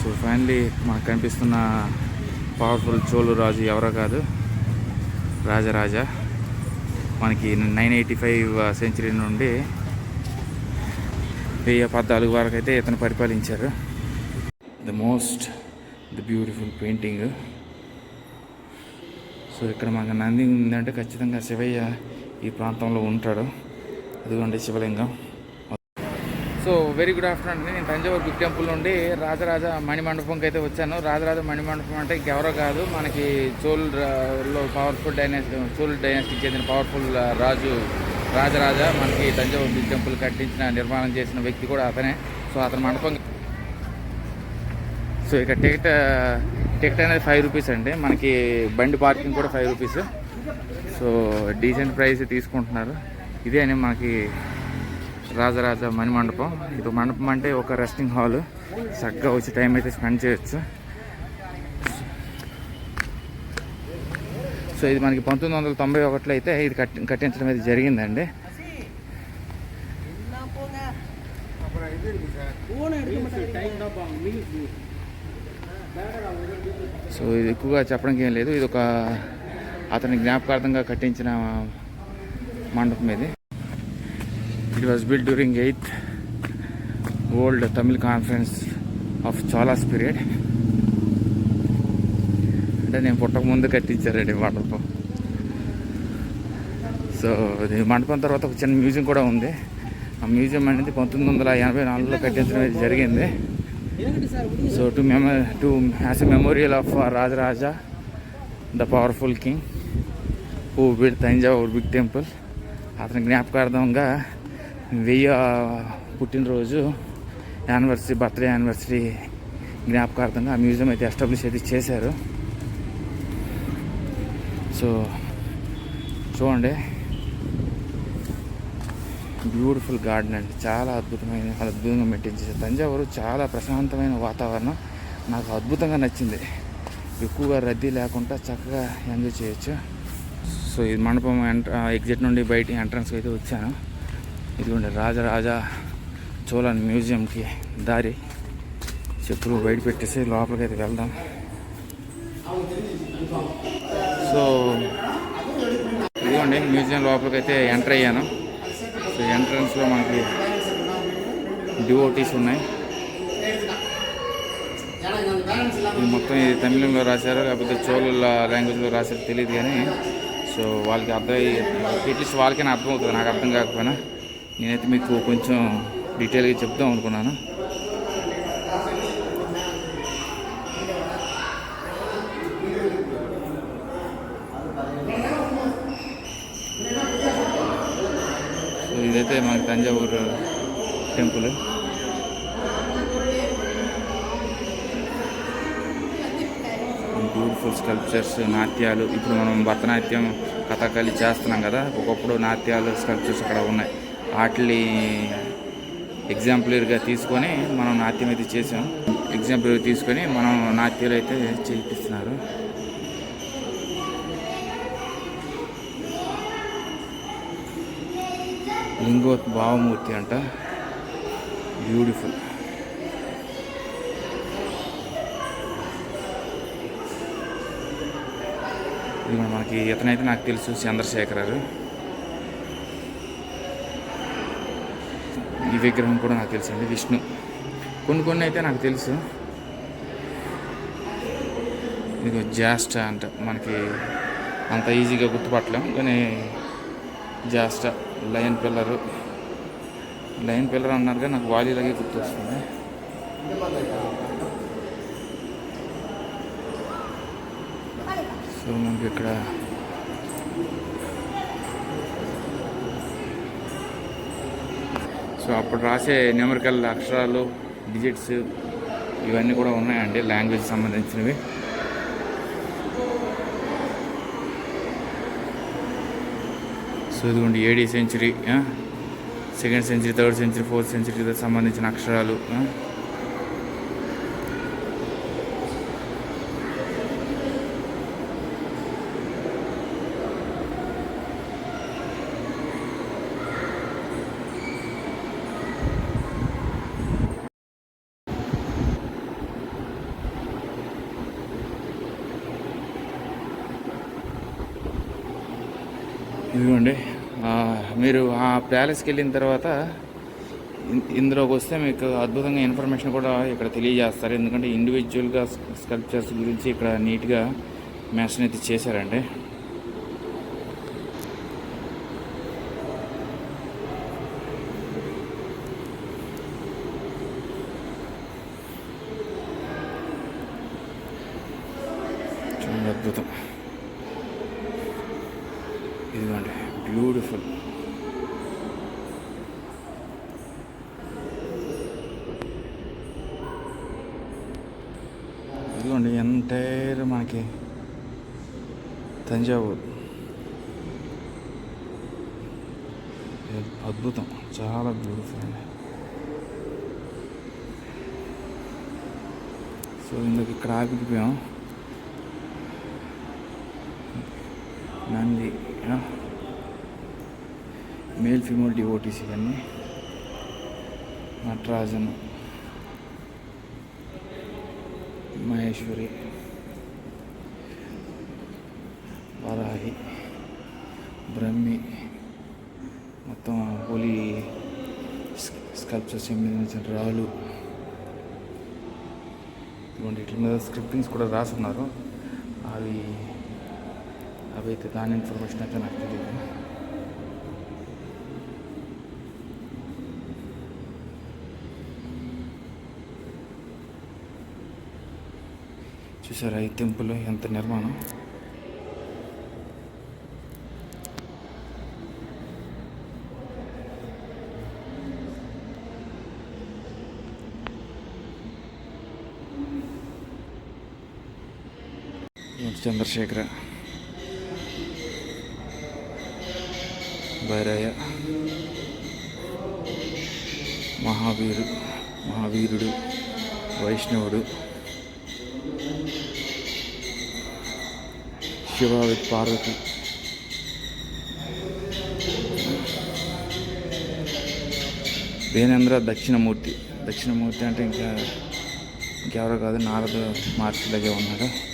So finally మాకు కనిపిస్తున్న powerful చోళు రాజు ఎవరో కాదు. రాజరాజా మనకి నైన్ ఎయిటీ ఫైవ్ సెంచరీ నుండి వెయ్యి పద్నాలుగు వరకు అయితే ఇతను పరిపాలించారు. The most the beautiful painting so ఇక్కడ మాకు నంది ఉందంటే ఖచ్చితంగా శివయ్య ఈ ప్రాంతంలో ఉంటాడు. అదిగోండి శివలింగం. సో వెరీ గుడ్ ఆఫ్టర్నూన్ అండి నేను తంజావూరు బిగ్ టెంపుల్ నుండి రాజరాజ మణిమండపంకి అయితే వచ్చాను. రాజరాజ మణిమండపం అంటే ఎవరో కాదు. మనకి చోల్లో పవర్ఫుల్ డైనాసిటీ చోల్ డైనాసిటీకి చెందిన పవర్ఫుల్ రాజు రాజరాజ మనకి తంజావూరు బిగ్ టెంపుల్ కట్టించిన నిర్మాణం చేసిన వ్యక్తి కూడా అతనే. సో అతని మండపం సో ఇక టికెట్ టికెట్ అనేది ఫైవ్ రూపీస్ అండి. మనకి బండి పార్కింగ్ కూడా five rupees so decent price తీసుకుంటున్నారు. ఇదే అని మనకి రాజరాజ మణి మండపం. ఇది మండపం అంటే ఒక రెస్టింగ్ హాల్. చక్కగా వచ్చి టైం అయితే స్పెండ్ చేయొచ్చు. సో ఇది మనకి పంతొమ్మిది వందల తొంభై ఒకటిలో అయితే ఇది కట్టి కట్టించడం అయితే జరిగిందండి. సో ఇది ఎక్కువగా చెప్పడానికి ఏం లేదు. ఇది ఒక అతని జ్ఞాపకార్థంగా కట్టించిన మండపం ఇది. It was build during eighth old Tamil conference of Cholas period అంటే నేను పుట్టక ముందు కట్టించారండి మండపం. సో ఇది మండపం తర్వాత ఒక చిన్న మ్యూజియం కూడా ఉంది. ఆ మ్యూజియం అనేది పంతొమ్మిది వందల ఎనభై నాలుగులో కట్టించడం అనేది జరిగింది. So to మెమ to as a memorial of Rajaraja the powerful king who built Thanjavur big temple అతని జ్ఞాపకార్థంగా వెయ్యి పుట్టినరోజు యానివర్సరీ బర్త్డే యానివర్సరీ జ్ఞాపకార్థంగా ఆ మ్యూజియం అయితే ఎస్టాబ్లిష్ అయితే చేశారు. సో చూడండి. బ్యూటిఫుల్ గార్డెన్ అండి. చాలా అద్భుతమైన అద్భుతంగా మెయింటైన్ తంజావూరు చాలా ప్రశాంతమైన వాతావరణం. నాకు అద్భుతంగా నచ్చింది. ఎక్కువగా రద్దీ లేకుండా చక్కగా ఎంజాయ్ చేయొచ్చు. సో ఇది మండపం ఎంట్ర ఎగ్జిట్ నుండి బయట ఎంట్రన్స్కి అయితే వచ్చాను. ఇదిగోండి రాజరాజా చోళన్ మ్యూజియంకి దారి. చెప్పులు బయట పెట్టేసి లోపలికి అయితే వెళ్దాం. సో ఇదిగోండి మ్యూజియం లోపలికి అయితే ఎంటర్ అయ్యాను. సో ఎంట్రన్స్లో మనకి డివోటీస్ ఉన్నాయి. మొత్తం ఇది తమిళంలో రాశారు లేకపోతే చోళుల లాంగ్వేజ్లో రాశారు తెలియదు కానీ సో వాళ్ళకి అర్థం అట్లీస్ట్ వాళ్ళకైనా అర్థం అవుతుంది నాకు అర్థం కాకపోయినా. నేనైతే మీకు కొంచెం డీటెయిల్గా చెప్దాం అనుకున్నాను. సో ఇదైతే మనకి తంజావూరు టెంపుల్. బ్యూటిఫుల్ స్కల్ప్చర్స్ నాట్యాలు. ఇప్పుడు మనం భరతనాట్యం కథకళి చేస్తున్నాం కదా ఒకప్పుడు నాట్యాలు స్కల్ప్చర్స్ అక్కడ ఉన్నాయి. వాటిని ఎగ్జాంపులర్గా తీసుకొని మనం నాట్యం అయితే చేసాం ఎగ్జాంపుల్ తీసుకొని మనం నాట్యాలు అయితే చేయిస్తున్నారు లింగో భావమూర్తి అంట. బ్యూటిఫుల్. ఇది మనకి ఇతనైతే నాకు తెలుసు చంద్రశేఖర్ ఈ విగ్రహం కూడా నాకు తెలుసు అండి విష్ణు. కొన్ని కొన్ని అయితే నాకు తెలుసు. ఇది జాస్ట అంట మనకి అంత ఈజీగా గుర్తుపట్టలేం కానీ just lion pillar. Lion pillar అన్నారుగా నాకు వాలీలాగే గుర్తొస్తుంది. సో మనకి ఇక్కడ సో అప్పుడు రాసే న్యూమరికల్ అక్షరాలు డిజిట్స్ ఇవన్నీ కూడా ఉన్నాయండి లాంగ్వేజ్ సంబంధించినవి. సో ఇదిగోండి AD century second century third century fourth సెంచరీకి సంబంధించిన అక్షరాలు ఇదిగోండి. మీరు ఆ ప్యాలెస్కి వెళ్ళిన తర్వాత ఇన్- ఇందులోకి వస్తే మీకు అద్భుతంగా ఇన్ఫర్మేషన్ కూడా ఇక్కడ తెలియజేస్తారు. ఎందుకంటే ఇండివిజువల్గా స్కల్ప్చర్స్ గురించి ఇక్కడ నీట్గా మెన్షన్ అయితే చేశారండి. చాలా అద్భుతం. ఇదిగోండి బ్యూటిఫుల్ ఇదిగోండి ఎంటైర్ మనకి తంజావూరు ఇది అద్భుతం చాలా బ్యూటిఫుల్ అండి సో ఇందుకు ఇక్కడ ఆగిపోయాం నంది మేల్ ఫిమోల్ డివోటీస్ ఇవన్నీ నటరాజన్ మహేశ్వరి వరాహి బ్రహ్మి మొత్తం హోలీ స్కల్ప్చర్స్ సంబంధించిన రాళ్ళు ఇటువంటి ఇట్ల మీద స్క్రిప్టింగ్స్ కూడా రాసున్నారు అవి అవి అయితే దాని ఇన్ఫర్మేషన్ అయితే నాకు తెలియదు చూసారా ఈ టెంపుల్ ఎంత నిర్మాణం? చంద్రశేఖర? భైరయ్య మహావీరు మహావీరుడు వైష్ణవుడు. శివ విత్ పార్వతి. దేనేంద్ర దక్షిణమూర్తి. దక్షిణమూర్తి అంటే ఇంకా ఇంకెవరో కాదు నారద దగ్గర ఉన్నాడు.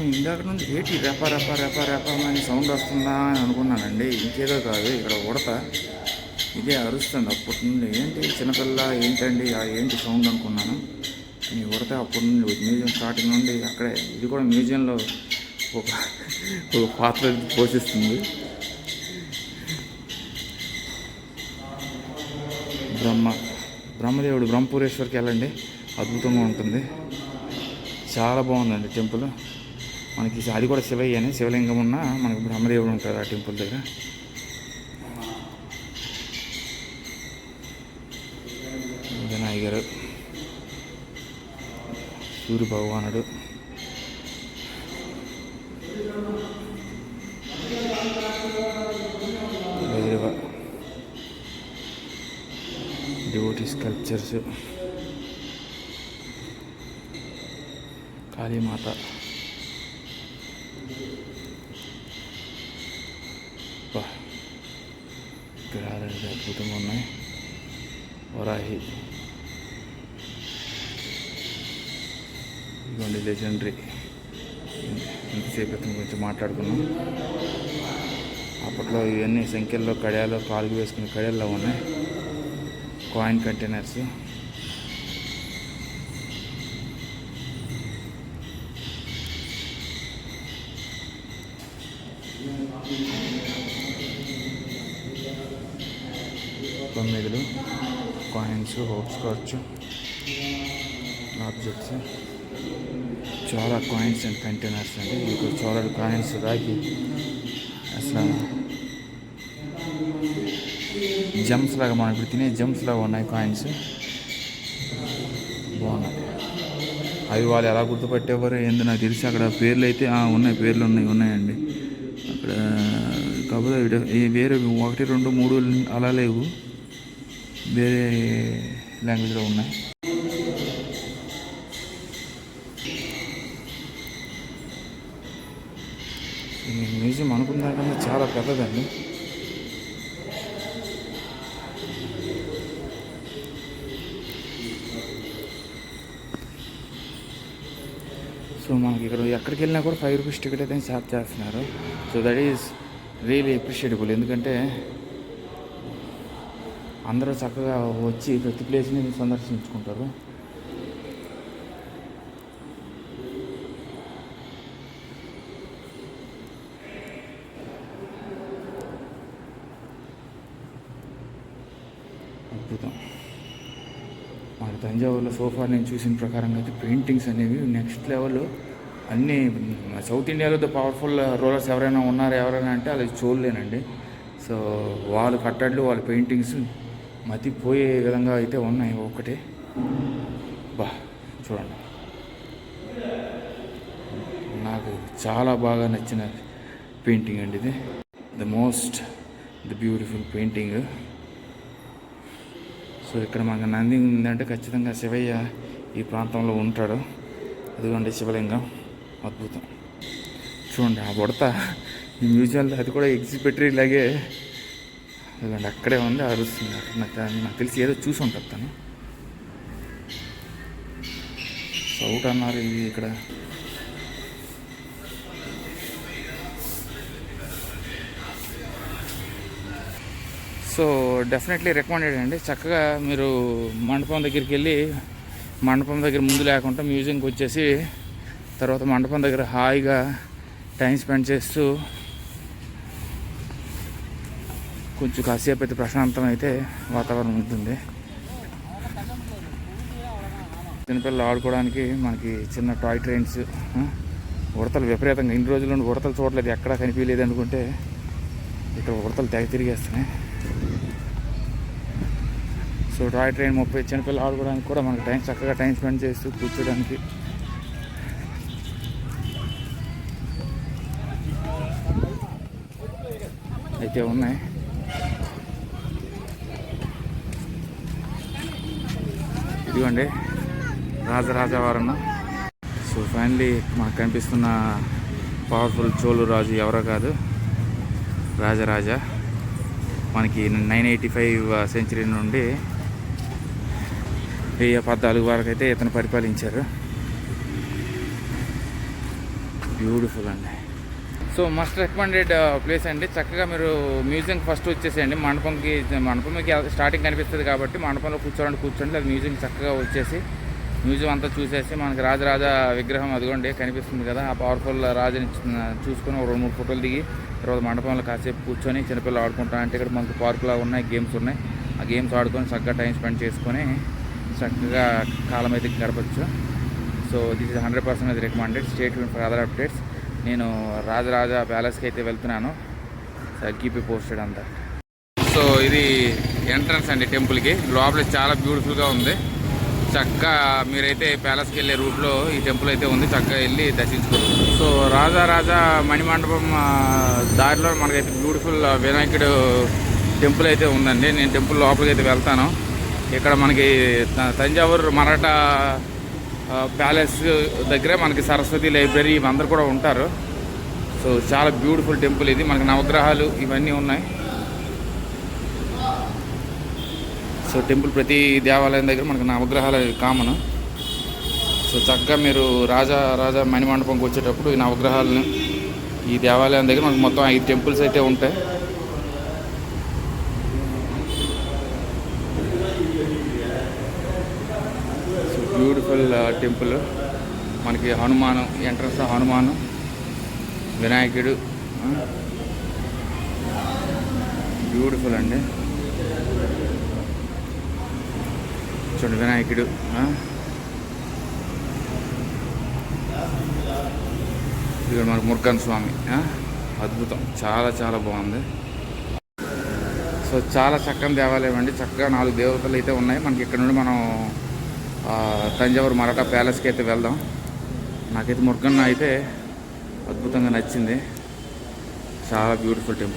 కొంచెం ఇందాక నుండి ఏటి రెప రెప రెప రెప అని సౌండ్ వస్తుందా అని అనుకున్నానండి. ఇంకేదో కాదు ఇక్కడ ఉడత. ఇదే అరుస్తుంది అప్పటి నుండి. ఏంటి చిన్నపిల్ల ఏంటండి ఆ ఏంటి సౌండ్ అనుకున్నాను. ఈ ఉడత అప్పటి నుండి మ్యూజియం స్టార్టింగ్ నుండి అక్కడే. ఇది కూడా మ్యూజియంలో ఒక ఒక పాత్ర పోషిస్తుంది. బ్రహ్మ బ్రహ్మదేవుడు బ్రహ్మపురేశ్వర్కి వెళ్ళండి. అద్భుతంగా ఉంటుంది. చాలా బాగుందండి టెంపుల్. మనకి అది కూడా శివయ్య అని శివలింగం ఉన్న మనకు బ్రహ్మదేవుడు ఉంటారు ఆ టెంపుల్ దగ్గర. వినాయగరు సూర్య భగవానుడు డివోటీ స్కల్ప్చర్స్. కాళీమాత. విగ్రహాలు అద్భుతంగా ఉన్నాయి వరాహి ఇదిగోండి లెజెండరీ ఇంతసేపు క్రితం గురించి మాట్లాడుకున్నాం అప్పట్లో ఇవన్నీ సంఖ్యల్లో కడియాలు కాలుగు వేసుకునే కడియాల్లో ఉన్నాయి. కాయిన్ కంటైనర్స్ తొమ్మిదిలు. కాయిన్స్ హోప్స్ కావచ్చు ఆబ్జెక్ట్స్ చాలా కాయిన్స్ అండ్ కంటైనర్స్ అండి. మీకు చాలా కాయిన్స్ రాకి అసలు జమ్స్ లాగా మనం ఇప్పుడు తినే జమ్స్ లాగా ఉన్నాయి కాయిన్స్ బాగున్నాయి. అవి వాళ్ళు ఎలా గుర్తుపట్టేవారు ఏందో నాకు తెలిసి అక్కడ పేర్లు అయితే ఉన్నాయి. పేర్లు ఉన్నాయి ఉన్నాయండి. అక్కడ కాకపోతే వేరే ఒకటి రెండు మూడు అలా లేవు. వేరే లాంగ్వేజ్లో ఉన్నాయి. ఈ మ్యూజియం అనుకున్న దానికన్నా చాలా పెద్దదండి. సో మనకి ఇక్కడ ఎక్కడికి వెళ్ళినా కూడా ఫైవ్ రూపీస్ టికెట్ అయితే ఛార్జ్ చేస్తున్నారు. So that is really appreciable ఎందుకంటే అందరూ చక్కగా వచ్చి ప్రతి ప్లేస్ని సందర్శించుకుంటారు. అద్భుతం. మన తంజావూరులో సోఫా నేను చూసిన ప్రకారంగా అయితే పెయింటింగ్స్ అనేవి నెక్స్ట్ లెవెల్. అన్నీ సౌత్ ఇండియాలో ద పవర్ఫుల్ రోలర్స్ ఎవరైనా ఉన్నారు ఎవరైనా అంటే అది చూడలేనండి. సో వాళ్ళు కట్టడ్లు వాళ్ళ పెయింటింగ్స్ మతిపోయే విధంగా అయితే ఉన్నాయి ఒకటి బా చూడండి. నాకు చాలా బాగా నచ్చిన పెయింటింగ్ అండి ఇది. The most the beautiful painting so ఇక్కడ మనకు నంది ఉందంటే ఖచ్చితంగా శివయ్య ఈ ప్రాంతంలో ఉంటాడు. అదిగోండి శివలింగం. అద్భుతం. చూడండి ఆ బుడత. ఈ మ్యూజియంలో అది కూడా ఎగ్జిబిటరీ లాగే అదిగోండి అక్కడే ఉంది అరుస్తుంది. నాకు నాకు తెలిసి ఏదో చూసి ఉంటుంది తను. సౌట్ అన్నారు ఇది ఇక్కడ. సో డెఫినెట్లీ రికమెండెడ్ అండి. చక్కగా మీరు మండపం దగ్గరికి వెళ్ళి మండపం దగ్గర ముందు లేకుండా మ్యూజియంకి వచ్చేసి తర్వాత మండపం దగ్గర హాయిగా టైం స్పెండ్ చేస్తూ కొంచెం కాసేపు అయితే ప్రశాంతం అయితే వాతావరణం ఉంటుంది. చిన్నపిల్లలు ఆడుకోవడానికి మనకి చిన్న టాయ్ ట్రైన్స్ ఉడతలు విపరీతంగా. ఇన్ని రోజుల నుండి ఉడతలు చూడలేదు. ఎక్కడా కనిపించలేదు అనుకుంటే ఇక్కడ ఉడతలు తెగ తిరిగేస్తున్నాయి. సో టాయ్ ట్రైన్ ముప్పై చిన్నపిల్లలు ఆడుకోవడానికి కూడా మనకి టైం చక్కగా టైం స్పెండ్ చేస్తూ కూర్చోడానికి. అయితే ఉన్నాయి. ఇదిగోండి రాజరాజవరం సో ఫైనలీ మాకు కనిపిస్తున్న పవర్ఫుల్ చోళు రాజు ఎవరో కాదు రాజరాజ మనకి నైన్ ఎయిటీ ఫైవ్ సెంచరీ నుండి వెయ్యి పద్నాలుగు వరకు అయితే ఇతను పరిపాలించారు. బ్యూటిఫుల్ అండి. సో మస్ట్ రికమెండెడ్ ప్లేస్ అండి. చక్కగా మీరు మ్యూజియం ఫస్ట్ వచ్చేసేయండి. మండపంకి మండపం మీకు స్టార్టింగ్ కనిపిస్తుంది కాబట్టి మండపంలో కూర్చోండి కూర్చోండి. అది మ్యూజియం చక్కగా వచ్చేసి మ్యూజియం అంతా చూసేసి మనకి రాజరాజ విగ్రహం అదిగోండి కనిపిస్తుంది కదా. ఆ పవర్ఫుల్ రాజుని చూసుకొని ఒక రెండు మూడు ఫోటోలు దిగి తర్వాత మండపంలో కాసేపు కూర్చొని చిన్నపిల్లలు ఆడుకుంటా అంటే ఇక్కడ మనకు పార్కులా ఉన్నాయి గేమ్స్ ఉన్నాయి. ఆ గేమ్స్ ఆడుకొని చక్కగా టైం స్పెండ్ చేసుకొని చక్కగా కాలం అయితే గడపచ్చు. So this is hundred percent recommended state for other updates నేను రాజరాజ ప్యాలెస్కి అయితే వెళ్తున్నాను. సో కీప్ పోస్టెడ్ అంతా సో ఇది ఎంట్రన్స్ అండి టెంపుల్కి. లోపల చాలా బ్యూటిఫుల్గా ఉంది. చక్కగా మీరైతే ప్యాలెస్కి వెళ్ళే రూట్లో ఈ టెంపుల్ అయితే ఉంది. చక్కగా వెళ్ళి దర్శించుకోవచ్చు. సో రాజా రాజా మణిమండపం దారిలో మనకైతే బ్యూటిఫుల్ వినాయకుడు టెంపుల్ అయితే ఉందండి. నేను టెంపుల్ లోపలికి అయితే వెళ్తాను. ఇక్కడ మనకి త- తంజావూరు మరాఠా ప్యాలెస్ దగ్గర మనకి సరస్వతి లైబ్రరీ ఇవందరూ కూడా ఉంటారు. సో చాలా బ్యూటిఫుల్ టెంపుల్ ఇది. మనకి నవగ్రహాలు ఇవన్నీ ఉన్నాయి. సో టెంపుల్ ప్రతి దేవాలయం దగ్గర మనకి నవగ్రహాలు కామన్. సో చక్కగా మీరు రాజా రాజా మణిమండపంకి వచ్చేటప్పుడు ఈ నవగ్రహాలను ఈ దేవాలయం దగ్గర మనకు మొత్తం ఐదు టెంపుల్స్ అయితే ఉంటాయి. Beautiful temple. మనకి హనుమానం ఎంట్రన్స్ హనుమానం వినాయకుడు బ్యూటిఫుల్ అండి. చూడండి వినాయకుడు ఇక్కడ మనకు మురుగన్ స్వామి అద్భుతం చాలా చాలా బాగుంది. సో చాలా చక్కని దేవాలయం అండి. చక్కగా నాలుగు దేవతలు అయితే ఉన్నాయి. మనకి ఇక్కడ నుండి మనం తంజావూరు మరాఠా ప్యాలెస్కి అయితే వెళ్దాం. నాకైతే మురుగన్న అయితే అద్భుతంగా నచ్చింది. చాలా బ్యూటిఫుల్ టెంపుల్.